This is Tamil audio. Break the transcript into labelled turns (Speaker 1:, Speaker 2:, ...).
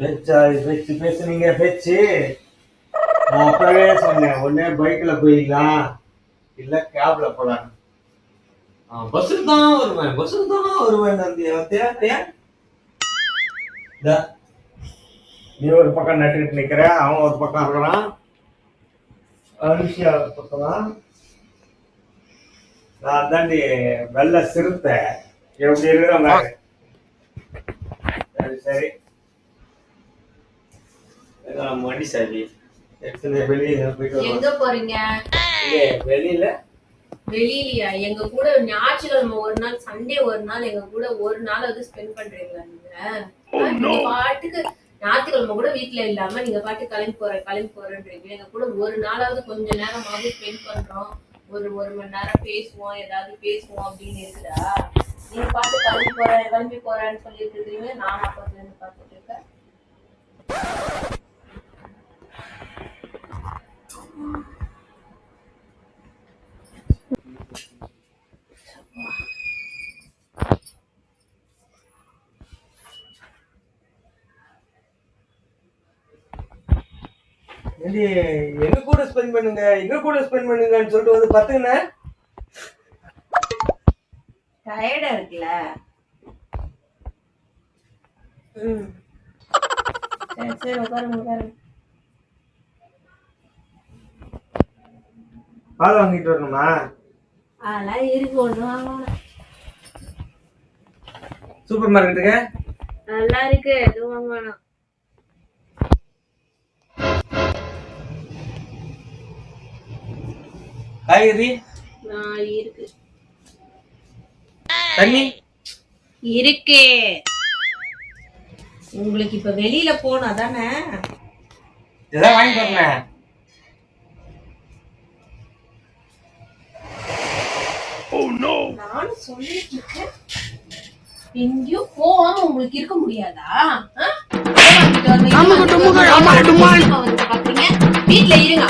Speaker 1: பேச்சா பேச்சு பேசுனீங்க பேச்சு. நான் அப்பவே சொன்னேன் ஒன்னே பைக்ல போயிடலாம் இல்ல கேப்ல போலாம் பஸ்ஸுக்கு தான் வருவேன் பஸ்ஸுக்கு தான் வருவேன் நந்தி தேவையா? நீ ஒரு பக்கம் நட்டுக்கிட்டு நிக்கிற அவன் ஒரு பக்கம் இருக்கிறான் அனுஷியா ஒரு பக்கம் நான் தாண்டி வெள்ள சிறுத்தை. எப்படி இருக்கிற மாதிரி சரி சரி. வெளியே போயிட்டு
Speaker 2: எங்க போறீங்க?
Speaker 1: வெளியில.
Speaker 2: வெளியிலயா? எங்க கூட ஞாயிற்றுக்கிழமை ஒரு நாள் சண்டே ஒரு நாள் எங்க கூட ஒரு நாளாவது ஸ்பெண்ட் பண்றீங்களா நீங்க? நீங்க பாட்டுக்கு ஞாயிற்றுக்கிழமை கூட வீட்ல இல்லாம நீங்க பாட்டு கிளம்பி போற கிளம்பி போறேன்றீங்க. எங்க கூட ஒரு நாளாவது கொஞ்ச நேரமாவது ஸ்பெண்ட் பண்றோம். ஒரு ஒரு மணி நேரம் பேசுவோம். ஏதாவது பேசுவோம் அப்படின்னு இருக்குதா? நீங்க பாட்டு கிளம்பி போறேன் கிளம்பி போறேன்னு சொல்லிட்டு இருக்கீங்க. நான் அப்பத்துல இருந்து பார்த்துட்டு இருக்கேன்.
Speaker 1: ஏண்டி, எங்க கூட ஸ்பெண்ட் பண்ணுங்க? எங்க கூட ஸ்பெண்ட் பண்ணுங்கன்னு சொல்லிட்டு வந்து பத்துங்கண்ணே
Speaker 2: டயர்டா இருக்குல்ல? ம். சரி சரி உட்காருங்க உட்காருங்க
Speaker 1: பால் வாங்கிட்டு வரணுமா?
Speaker 2: அதெல்லாம் இருக்கு ஒண்ணு வாங்கணும்.
Speaker 1: சூப்பர் மார்க்கெட்டுக்கு?
Speaker 2: நல்லா இருக்கு எதுவும் வாங்க
Speaker 1: காய்கறி
Speaker 2: இருக்கு.
Speaker 1: தண்ணி.
Speaker 2: இருக்கு. உங்களுக்கு இப்ப வெளியில போனா தானே?
Speaker 1: இதெல்லாம் வாங்கிட்டு வரணும்
Speaker 2: நானும் சொல்லிட்டு இருக்கேன். எங்கேயும் போகாம உங்களுக்கு இருக்க முடியாதா? வீட்ல இருங்க